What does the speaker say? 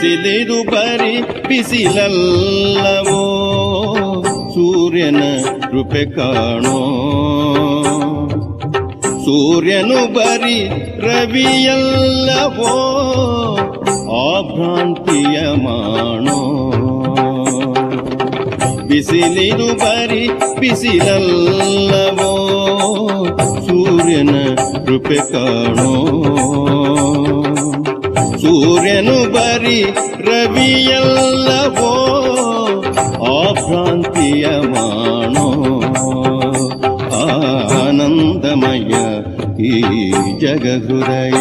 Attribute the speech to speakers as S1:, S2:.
S1: ಸಿಲಿದು ಬರಿ ಬಿಸಿಲಲ್ಲವೋ? ಸೂರ್ಯನ ಕೃಪೆ ಕಾಣೋ? ಸೂರ್ಯನು ಬರಿ ರವಿಯಲ್ಲವೋ? ಆಭ್ರಾಂತಿಯ ಮಾಣೋ? ಬಿಸಿಲಿದು ಬರಿ ಬಿಸಿಲಲ್ಲವೋ? ಸೂರ್ಯನ ಕೃಪೆ ಕಾಣೋ? ಸೂರ್ಯನು ಬರಿ ರವಿಯಲ್ಲವೋ? ಆಭ್ರಾಂತಿಯ ಮಾಣೋ ಆನಂದಮಯ ಈ ಜಗ ಹೃದಯ